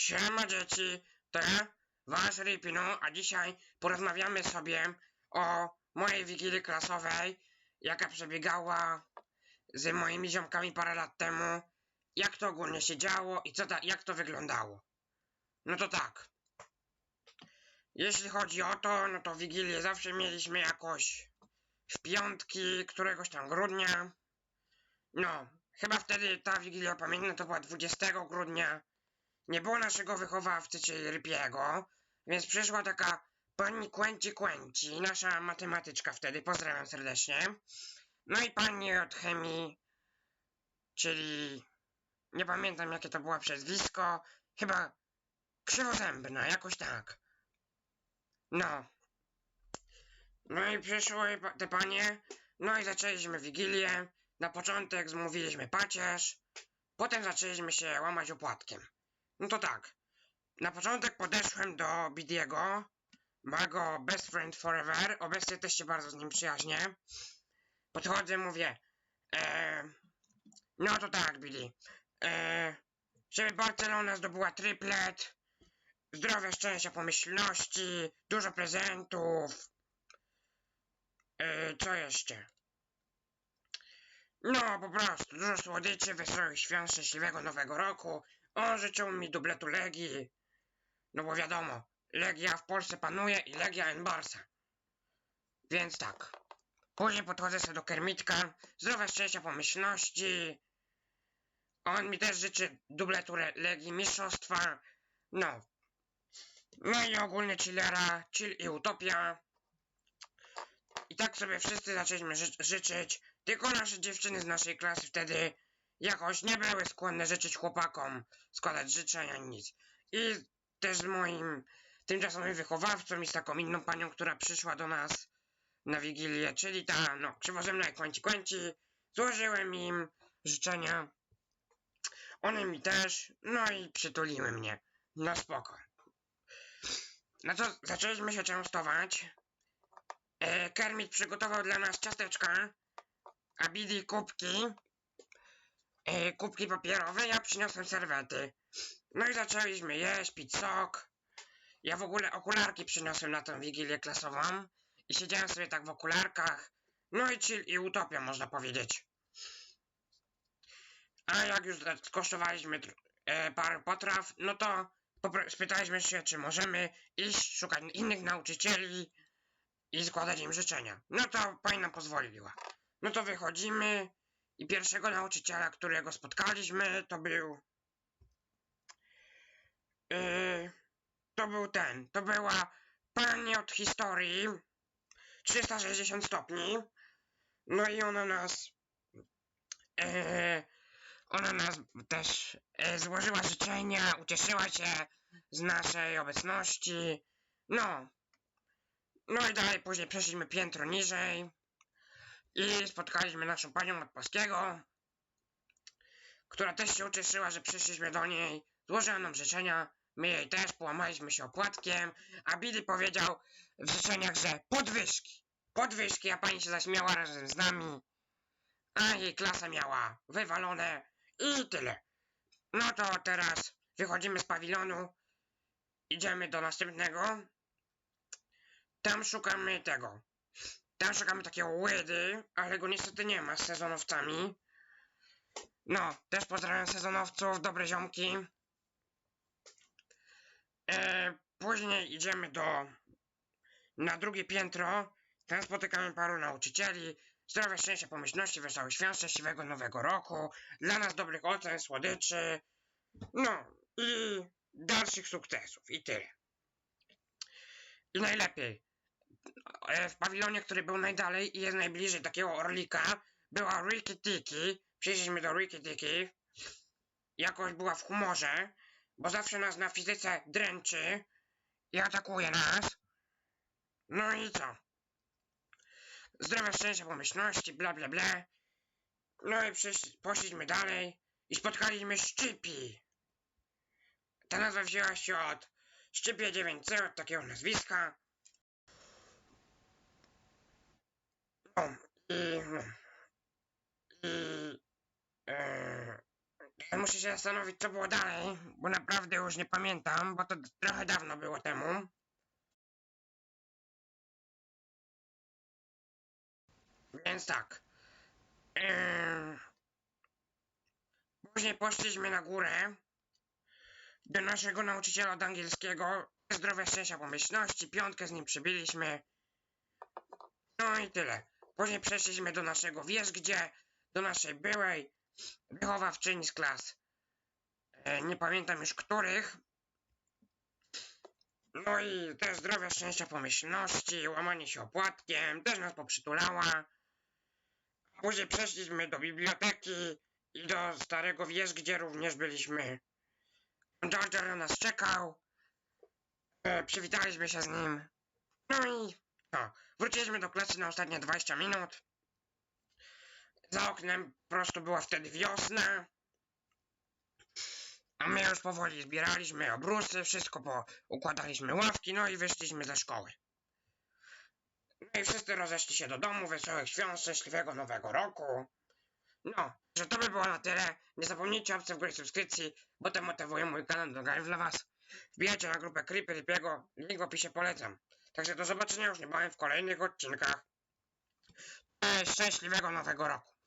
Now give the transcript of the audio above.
Siema dzieci, to wasz Ripino, a dzisiaj porozmawiamy sobie o mojej wigilii klasowej, jaka przebiegała z moimi ziomkami parę lat temu, jak to ogólnie się działo i co ta, jak to wyglądało. No to tak. Jeśli chodzi o to, no to wigilię zawsze mieliśmy jakoś w piątki któregoś tam grudnia. No, chyba wtedy ta wigilia pamiętna to była 20 grudnia. Nie było naszego wychowawcy, czyli Rypiego, więc przyszła taka pani Kłęci Kłęci, nasza matematyczka wtedy, pozdrawiam serdecznie. No i pani od chemii, czyli nie pamiętam jakie to było przezwisko, chyba krzywozębna, jakoś tak. No. No i przyszły te panie, no i zaczęliśmy wigilię. Na początek zmówiliśmy pacierz, potem zaczęliśmy się łamać opłatkiem. No to tak. Na początek podeszłem do Bidiego, mojego best friend forever. Obecnie też się bardzo z nim przyjaźnię. Podchodzę, mówię, e, no to tak, Bidi. E, żeby Barcelona zdobyła triplet, zdrowia, szczęścia, pomyślności, dużo prezentów. E, co jeszcze? No, po prostu, dużo słodyczy, wesołych świąt, szczęśliwego nowego roku. On życzył mi dubletu Legii. No bo wiadomo, Legia w Polsce panuje i Legia N Barca. Więc tak. Później podchodzę sobie do Kermitka. Zdrowia, szczęścia, pomyślności. On mi też życzy dubletu Legii Mistrzostwa. No. No i ogólnie chillera, chill i utopia. I tak sobie wszyscy zaczęliśmy ży życzyć. Tylko nasze dziewczyny z naszej klasy wtedy jakoś nie były skłonne życzyć chłopakom, składać życzenia, nic. I też z moim tymczasowym wychowawcą i z taką inną panią, która przyszła do nas na Wigilię, czyli ta, no, krzywozemna jak kłęci kłęci, złożyłem im życzenia. One mi też, no i przytuliły mnie. No spoko. No to zaczęliśmy się częstować. E, Kermit przygotował dla nas ciasteczka, a Bidi kubki, e, kubki papierowe, ja przyniosłem serwety. No i zaczęliśmy jeść, pić sok. Ja w ogóle okularki przyniosłem na tą wigilię klasową i siedziałem sobie tak w okularkach. No i chill i utopia można powiedzieć. A jak już skosztowaliśmy e, parę potraw, no to spytaliśmy się, czy możemy iść szukać innych nauczycieli i składać im życzenia. No to pani nam pozwoliła. No to wychodzimy i pierwszego nauczyciela, którego spotkaliśmy, to był... Yy, to był ten, to była pani od historii 360 stopni. No i ona nas... Yy, ona nas też e, złożyła życzenia, ucieszyła się z naszej obecności. No, no i dalej później przeszliśmy piętro niżej i spotkaliśmy naszą panią od polskiego, która też się ucieszyła, że przyszliśmy do niej, złożyła nam życzenia, my jej też połamaliśmy się opłatkiem, a Billy powiedział w życzeniach, że podwyżki, podwyżki, a pani się zaśmiała razem z nami, a jej klasa miała wywalone i tyle. No to teraz wychodzimy z pawilonu, idziemy do następnego, tam szukamy tego. Tam szukamy takiego łydy, ale go niestety nie ma z sezonowcami. No, też pozdrawiam sezonowców, dobre ziomki. E, później idziemy do... na drugie piętro. Tam spotykamy paru nauczycieli. Zdrowia, szczęścia, pomyślności, wesołych świąt, szczęśliwego nowego roku. Dla nas dobrych ocen, słodyczy. No, i dalszych sukcesów. I tyle. I najlepiej e, w pawilonie, który był najdalej i jest najbliżej takiego orlika, była Riki Tiki. Przyszliśmy do Riki Tiki. Jakoś była w humorze, bo zawsze nas na fizyce dręczy i atakuje nas. No i co? Zdrowia, szczęścia, pomyślności, bla bla bla. No i poszliśmy dalej i spotkaliśmy Szczypi. Ta nazwa wzięła się od Szczypie 9C, od takiego nazwiska. No, i, no, i, e, Muszę się zastanowić, co było dalej, bo naprawdę już nie pamiętam, bo to trochę dawno było temu. Więc tak. Yy... Później poszliśmy na górę do naszego nauczyciela od angielskiego. Zdrowia, szczęścia, pomyślności. Piątkę z nim przybiliśmy. No i tyle. Później przeszliśmy do naszego, wiesz gdzie? Do naszej byłej wychowawczyni z klas. E, nie pamiętam już których. No i też zdrowia, szczęścia, pomyślności, łamanie się opłatkiem, też nas poprzytulała. Później przeszliśmy do biblioteki i do starego wiesz, gdzie również byliśmy. George na nas czekał. E, przywitaliśmy się z nim. No i no, wróciliśmy do klasy na ostatnie 20 minut. Za oknem po prostu była wtedy wiosna. A my już powoli zbieraliśmy obrusy, wszystko po układaliśmy ławki, no i wyszliśmy ze szkoły. No i wszyscy rozeszli się do domu, wesołych świąt, szczęśliwego nowego roku. No, że to by było na tyle. Nie zapomnijcie obcy w górę subskrypcji, bo to motywuje mój kanał do gry dla was. Wbijajcie na grupę Creepy Ripiego, link w opisie polecam. Także do zobaczenia już niebawem w kolejnych odcinkach. Szczęśliwego nowego roku.